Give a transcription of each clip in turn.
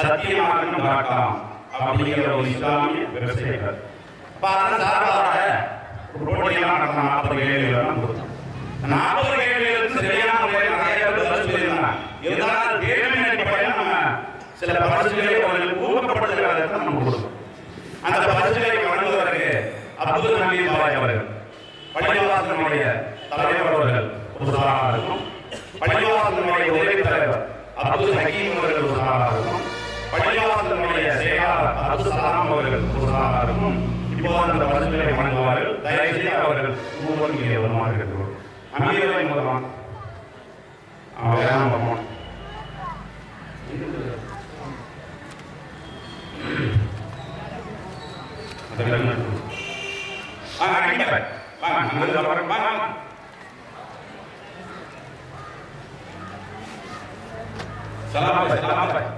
சத்தியமார்க்கம் காட்டலாம் அப்படிங்கிற ஒரு இஸ்லாமிய விவசாயிகள் அப்ப அதன் சார்பாக போட்டியெல்லாம் நடந்த நாற்பது கேள்விகள் நாற்பது கேள்விகளுக்கு சரியான முறையில் நிறைய பேர் பதில் சொல்லியிருந்தாங்க. இருந்தாலும் அடிப்படையில் நம்ம சில பரிசுகளை அவர்களுக்கு ஊக்கப்படுத்துகிறதற்கு நம்ம கொடுக்கணும் அந்த பரிசுகளை வழங்குவதற்கு அப்துல் ஹமீத் பாய் அவர்கள் பள்ளிவாசனுடைய தலைவர் அவர்கள் ஒரு சாராக இருக்கும் பள்ளிவாசனுடைய உதவி தலைவர் அப்துல் ஹக்கீம் அவர்கள் ஒரு சாராக இருக்கும் பள்ளிவாசனுடைய செயலாளர் அப்துல் சலாம் அவர்கள் ஒரு சாராக இப்போது அந்த பரிசுகளை வழங்குவார்கள். தயவு அவர்கள் மூவரும் இங்கே வருமாறு அமீரவை முதலாம் வேணாம் வருமானம் சலாம் சலாம்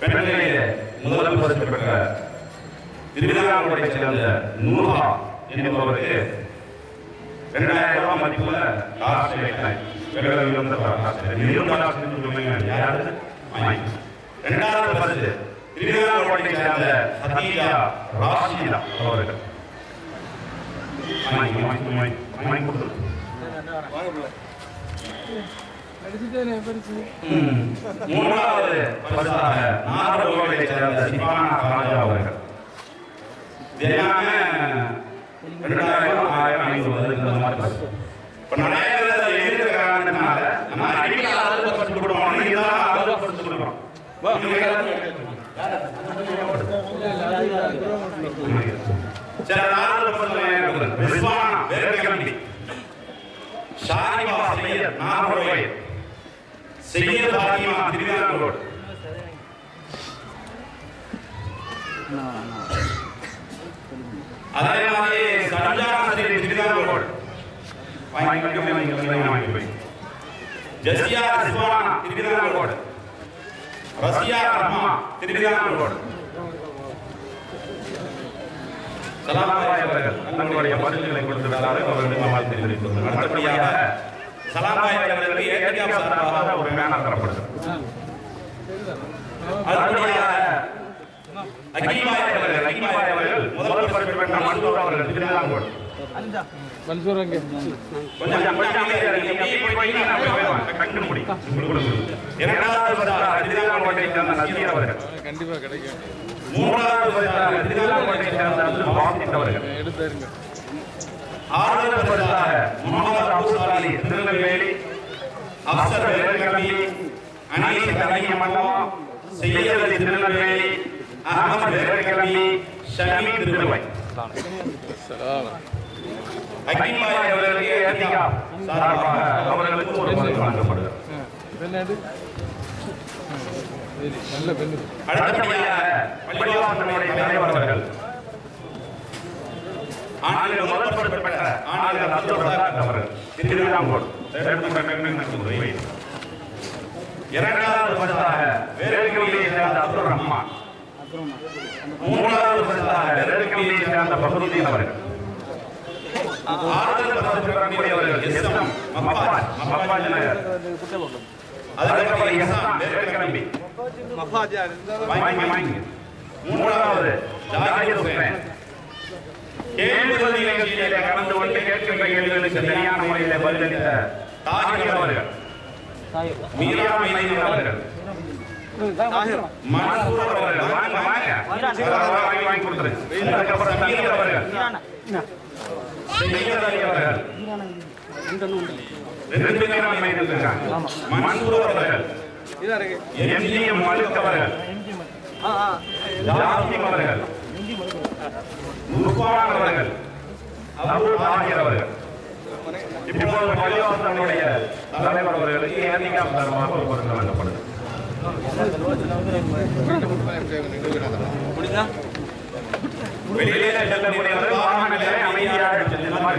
பெண்களிலே முதல் பரிசு பெற்ற திருவிழாவுடைய சேர்ந்த நூலா என்பவருக்கு இரண்டாயிரம் ரூபாய் மதிப்புள்ள காசு வைத்தாய் வெகுளவில் வந்த யாரு? வாங்கி. பரிசு திருவிழாவுடைய சேர்ந்த சதீஜா ராஷிதா அவர்கள். வாங்கி வாங்கி வாங்கி மூன்றாவது பரிசாக நாகர்கோவிலை சேர்ந்த சிவானா ராஜா அவர்கள் இது எல்லாமே ரெண்டாயிரம் ஆயிரம் ஐநூறு இந்த மாதிரி. இப்ப எழுதுற காரணத்தினால நம்ம அடிக்கடி ஆதரவு பரிசு கொடுப்போம். இன்னைக்கு தான் ஆதரவு பரிசு கொடுக்குறோம். சரி, ஆதரவு பரிசு வேர்க்கம்பி. ஷாரிபா சையத், நாகர்கோவில். செய்யத் பாத்திமா, திருவிதாங்கோடு. அதே மாதிரி சஞ்சாரத்தில் திருவிதாங்கோடு. வாங்கி வாங்கி வாங்கி வாங்கி வாங்கி போய். ஜசியா ரிஸ்வானா, திருவிதாங்கோடு. ரசியா ரஹ்மா, திருவிதாங்கோடு. சலாமாய் அவர்கள் தங்களுடைய பரிசுகளை கொடுத்து அவர்களுக்கு வாழ்த்து தெரிவித்துள்ளனர் அடுத்தபடியாக சலாமாய் அவர்களுக்கு ஏடிஎம் சார்பாக ஒரு பேனர் தரப்படுகிறது அடுத்தபடியாக அகிமாய் அவர்கள் அகிமாய் அவர்கள் முதல் பரிசு பெற்ற மன்சூர் அவர்கள் திருவிதாங்கோடு மன்சூர் அங்கே கொஞ்சம் கொஞ்சம் அமைதியா இருங்க. போய் போய் நான் போய் போய் வாங்க. முடி. உங்களுக்கு இரண்டாவது பரிசாக நசீர் அவர்கள். கண்டிப்பா கிடைக்கும். மூன்றாவது பரிசாக திருவிதாங்கோட்டை சேர்ந்த அப்துல் வாசித் அவர்கள் எடுத்தாருங்க ஆறாவது பரிசாக முகமது அபு சாலி திருநெல்வேலி அப்சர் வேலுக்கம்பி அனீஸ் அலி திருநெல்வேலி அகமது வேலுக்கம்பி ஷமி திருவை அகிமாய் அவர்களுக்கு ஏத்திகா சார்பாக அவர்களுக்கு ஒரு பரிசு வழங்கப்படுகிறது. நல்ல பெண்ணு அடுத்தபடியாக பள்ளிவாசனுடைய தலைவர் அவர்கள் ஆண்கள் முதல் பெற்ற ஆண்கள் அப்துல் அவர்கள் திருவிதாங்கோடு இரண்டாவது பரிசாக சேர்ந்த அப்துல் ரஹ்மான். மூன்றாவது பரிசாக வேலுக்கம்பியை சேர்ந்த அவர்கள். ஆறுதல் பரிசு பெறக்கூடியவர்கள் எஸ் எம் நகர் அதுக்கப்புறம் வாங்கி வாங்கி. மூன்றாவது ஜாகிர் ஹுசைன் கேள்வி நிகழ்ச்சியிலே கலந்து கொண்டு கேட்கின்ற கேள்விகளுக்கு சரியான முறையில் பதிலளித்த தாஜில் அவர்கள். மீரா மைதீன் அவர்கள். மன்சூர் அவர்கள். வாங்க வாங்க. வாங்கி வாங்கி கொடுத்துரு அதுக்கப்புறம் மீர் அவர்கள். செய்யத் அலி அவர்கள். ரெண்டு பேரும் மைதீன் மன்சூர் அவர்கள் எம்ஜிஎம் மலிக் அவர்கள் ஜாசிம் அவர்கள் அவர்கள் அவர்கள் பள்ளிவாசனுடைய தலைவர் அவர்களுக்கு ஏந்திக்காம் தரமாக ஒரு பரிசு வழங்கப்படுது வெளியிலே செல்லக்கூடியவர்கள் வாகனங்களை அமைதியாக செல்லுமாறு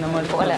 நம்ம போல